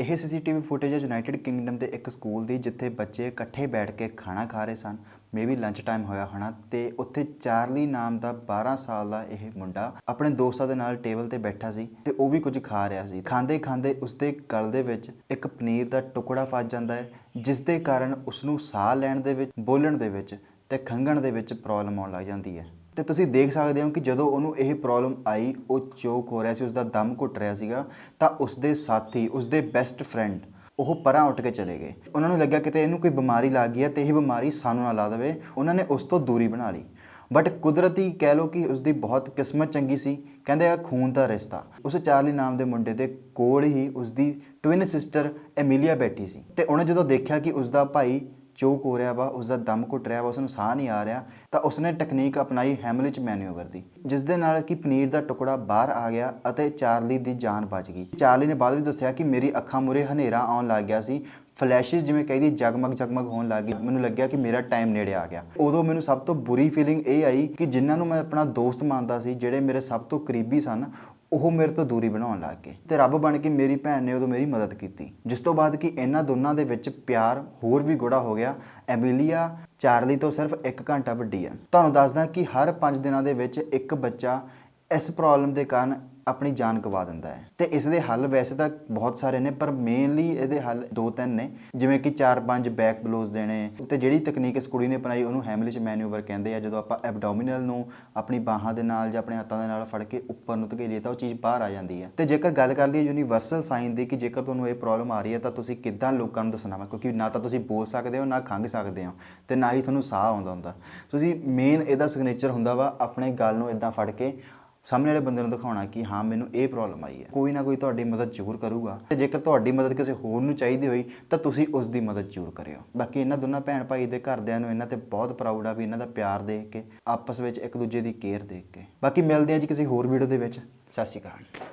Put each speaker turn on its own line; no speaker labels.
ਇਹ CCTV footage United Kingdom ਦੇ ਇੱਕ ਸਕੂਲ ਦੀ, ਜਿੱਥੇ ਬੱਚੇ ਇਕੱਠੇ ਬੈਠ ਕੇ ਖਾਣਾ ਖਾ ਰਹੇ ਸਨ। ਮੇਬੀ ਲੰਚ ਟਾਈਮ ਹੋਇਆ ਹੋਣਾ ਤੇ ਉੱਥੇ ਚਾਰਲੀ ਨਾਮ ਦਾ 12 ਸਾਲ ਦਾ ਇਹ ਮੁੰਡਾ ਆਪਣੇ ਦੋਸਤਾਂ ਦੇ ਨਾਲ ਟੇਬਲ ਤੇ ਬੈਠਾ ਸੀ ਤੇ ਉਹ ਵੀ ਕੁਝ ਖਾ ਰਿਹਾ ਸੀ। ਖਾਂਦੇ ਖਾਂਦੇ ਉਸਦੇ ਗਲ ਦੇ ਵਿੱਚ ਇੱਕ ਪਨੀਰ ਦਾ ਟੁਕੜਾ ਫਸ ਜਾਂਦਾ ਹੈ, ਜਿਸ ਦੇ ਕਾਰਨ ਉਸ ਨੂੰ ਸਾਹ ਲੈਣ ਦੇ ਵਿੱਚ, ਬੋਲਣ ਦੇ ਵਿੱਚ ਤੇ ਖੰਘਣ ਦੇ ਵਿੱਚ ਪ੍ਰੋਬਲਮ ਆਉਣ ਲੱਗ ਜਾਂਦੀ ਹੈ। ਤੇ ਤੁਸੀਂ ਦੇਖ ਸਕਦੇ ਹੋ ਕਿ ਜਦੋਂ ਉਹਨੂੰ ਇਹ ਪ੍ਰੋਬਲਮ ਆਈ, ਉਹ ਚੋਕ ਹੋ ਰਿਹਾ ਸੀ, ਉਸਦਾ ਦਮ ਘੁੱਟ ਰਿਹਾ ਸੀਗਾ, ਤਾਂ ਉਸਦੇ ਸਾਥੀ, ਉਸਦੇ ਬੈਸਟ ਫਰੈਂਡ ਉਹ ਪਰਾਂ ਉੱਠ ਕੇ ਚਲੇ ਗਏ। ਉਹਨਾਂ ਨੂੰ ਲੱਗਿਆ ਕਿਤੇ ਇਹਨੂੰ ਕੋਈ ਬਿਮਾਰੀ ਲੱਗ ਗਈ ਹੈ ਤੇ ਇਹ ਬਿਮਾਰੀ ਸਾਨੂੰ ਨਾ ਲਾ ਦੇਵੇ। ਉਹਨਾਂ ਨੇ ਉਸ ਤੋਂ ਦੂਰੀ ਬਣਾ ਲਈ। ਬਟ ਕੁਦਰਤੀ ਕਹਿ ਲੋ ਕਿ ਉਸਦੀ ਬਹੁਤ ਕਿਸਮਤ ਚੰਗੀ ਸੀ। ਕਹਿੰਦੇ ਆ, ਖੂਨ ਦਾ ਰਿਸ਼ਤਾ। ਉਸ ਚਾਰਲੀ ਨਾਮ ਦੇ ਮੁੰਡੇ ਦੇ ਕੋਲ ਹੀ ਉਸਦੀ ਟਵਿਨ ਸਿਸਟਰ ਐਮੀਲੀਆ ਬੈਠੀ ਸੀ। ਤੇ ਉਹਨੇ ਜਦੋਂ ਦੇਖਿਆ ਕਿ ਉਸਦਾ ਭਾਈ ਚੋਕ ਹੋ ਰਿਹਾ ਵਾ, ਉਸਦਾ ਦਮ ਘੁੱਟ ਰਿਹਾ ਵਾ, ਉਸਨੂੰ ਸਾਹ ਨਹੀਂ ਆ ਰਿਹਾ, ਤਾਂ ਉਸਨੇ ਟੈਕਨੀਕ ਅਪਣਾਈ ਹੈਮਲਿਚ ਮੈਨੂਵਰ ਦੀ ਜਿਸ ਦੇ ਨਾਲ ਕਿ ਪਨੀਰ ਦਾ ਟੁਕੜਾ ਬਾਹਰ ਆ ਗਿਆ ਅਤੇ ਚਾਰਲੀ ਦੀ ਜਾਨ ਬਚ ਗਈ। ਚਾਰਲੀ ਨੇ ਬਾਅਦ ਵਿੱਚ ਦੱਸਿਆ ਕਿ ਮੇਰੀ ਅੱਖਾਂ ਮੂਰੇ ਹਨੇਰਾ ਆਉਣ ਲੱਗ ਗਿਆ ਸੀ। ਫਲੈਸ਼ਸ ਜਿਵੇਂ ਕਹਿੰਦੀ ਜਗਮਗ ਜਗਮਗ ਹੋਣ ਲੱਗ ਗਈ। ਮੈਨੂੰ ਲੱਗਿਆ ਕਿ ਮੇਰਾ ਟਾਈਮ ਨੇੜੇ ਆ ਗਿਆ। ਉਦੋਂ ਮੈਨੂੰ ਸਭ ਤੋਂ ਬੁਰੀ ਫੀਲਿੰਗ ਇਹ ਆਈ ਕਿ ਜਿਨ੍ਹਾਂ ਨੂੰ ਮੈਂ ਆਪਣਾ ਦੋਸਤ ਮੰਨਦਾ ਸੀ, ਜਿਹੜੇ ਮੇਰੇ ਸਭ ਤੋਂ ਕਰੀਬੀ ਸਨ ਉਹ ਮੇਰੇ ਤੋਂ ਦੂਰੀ ਬਣਾਉਣ ਲੱਗ ਗਏ ਤੇ ਰੱਬ ਬਣ ਕੇ ਮੇਰੀ ਭੈਣ ਨੇ ਉਦੋਂ ਮੇਰੀ ਮਦਦ ਕੀਤੀ, ਜਿਸ ਤੋਂ ਬਾਅਦ ਕਿ ਇਹਨਾਂ ਦੋਨਾਂ ਦੇ ਵਿੱਚ ਪਿਆਰ ਹੋਰ ਵੀ ਗੂੜਾ ਹੋ ਗਿਆ। ਐਮੀਲੀਆ ਚਾਰਲੀ ਤੋਂ ਸਿਰਫ 1 ਘੰਟਾ ਵੱਡੀ ਆ ਤੁਹਾਨੂੰ ਦੱਸਦਾ ਕਿ ਹਰ 5 ਦਿਨਾਂ ਦੇ ਵਿੱਚ ਇੱਕ ਬੱਚਾ ਇਸ ਪ੍ਰੋਬਲਮ ਦੇ ਕਾਰਨ ਆਪਣੀ ਜਾਨ ਗਵਾ ਦਿੰਦਾ ਹੈ। ਤੇ ਇਸ ਦੇ ਹੱਲ ਵੈਸੇ ਤਾਂ ਬਹੁਤ ਸਾਰੇ ਨੇ, ਪਰ ਮੇਨਲੀ ਇਹਦੇ ਹੱਲ ਦੋ ਤਿੰਨ ਨੇ। ਜਿਵੇਂ ਕਿ 4-5 ਬੈਕ ਬਲੋਜ਼ ਦੇਣੇ, ਤੇ ਜਿਹੜੀ ਤਕਨੀਕ ਇਸ ਕੁੜੀ ਨੇ ਅਪਣਾਈ, ਉਹਨੂੰ ਹੈਮਲਿਚ ਮੈਨੂਵਰ ਕਹਿੰਦੇ ਆ, ਜਦੋਂ ਆਪਾਂ ਐਬਡੋਮੀਨਲ ਨੂੰ ਆਪਣੀ ਬਾਹਾਂ ਦੇ ਨਾਲ ਜਾਂ ਆਪਣੇ ਹੱਥਾਂ ਦੇ ਨਾਲ ਫੜ ਕੇ ਉੱਪਰ ਨੂੰ ਧਕੇਲੀਏ ਤਾਂ ਉਹ ਚੀਜ਼ ਬਾਹਰ ਆ ਜਾਂਦੀ ਹੈ ਤੇ ਜੇਕਰ ਗੱਲ ਕਰ ਲਈਏ ਯੂਨੀਵਰਸਲ ਸਾਈਨ ਦੀ ਕਿ ਜੇਕਰ ਤੁਹਾਨੂੰ ਇਹ ਪ੍ਰੋਬਲਮ ਆ ਰਹੀ ਹੈ ਤਾਂ ਤੁਸੀਂ ਕਿੱਦਾਂ ਲੋਕਾਂ ਨੂੰ ਦੱਸਣਾ ਵਾ? ਕਿਉਂਕਿ ਨਾ ਤਾਂ ਤੁਸੀਂ ਬੋਲ ਸਕਦੇ ਹੋ, ਨਾ ਖੰਘ ਸਕਦੇ ਹੋ, ਤੇ ਨਾ ਹੀ ਤੁਹਾਨੂੰ ਸਾਹ ਆਉਂਦਾ ਹੁੰਦਾ। ਤੁਸੀਂ ਮੇਨ ਇਹਦਾ ਸਿਗਨੇਚਰ ਹੁੰਦਾ ਵਾ, ਆਪਣੇ ਗੱਲ ਨੂੰ ਇਦਾਂ ਫੜ ਕੇ ਸਾਹਮਣੇ ਵਾਲੇ ਬੰਦੇ ਨੂੰ ਦਿਖਾਉਣਾ ਕਿ ਹਾਂ, ਮੈਨੂੰ ਇਹ ਪ੍ਰੋਬਲਮ ਆਈ ਹੈ। ਕੋਈ ਨਾ ਕੋਈ ਤੁਹਾਡੀ ਮਦਦ ਜ਼ਰੂਰ ਕਰੂਗਾ ਤੇ ਜੇਕਰ ਤੁਹਾਡੀ ਮਦਦ ਕਿਸੇ ਹੋਰ ਨੂੰ ਚਾਹੀਦੀ ਹੋਈ, ਤਾਂ ਤੁਸੀਂ ਉਸ ਦੀ ਮਦਦ ਜ਼ਰੂਰ ਕਰਿਓ। ਬਾਕੀ ਇਹਨਾਂ ਦੋਨਾਂ ਭੈਣ ਭਾਈ ਦੇ ਘਰਦਿਆਂ ਨੂੰ ਇਹਨਾਂ ਤੇ ਬਹੁਤ ਪ੍ਰਾਊਡ ਆ ਵੀ ਇਹਨਾਂ ਦਾ ਪਿਆਰ ਦੇਖ ਕੇ, ਆਪਸ ਵਿੱਚ ਇੱਕ ਦੂਜੇ ਦੀ ਕੇਅਰ ਦੇਖ ਕੇ। ਬਾਕੀ ਮਿਲਦੇ ਹਾਂ ਜੀ ਕਿਸੇ ਹੋਰ ਵੀਡੀਓ ਦੇ ਵਿੱਚ। ਸਤਿ ਸ਼੍ਰੀ ਅਕਾਲ।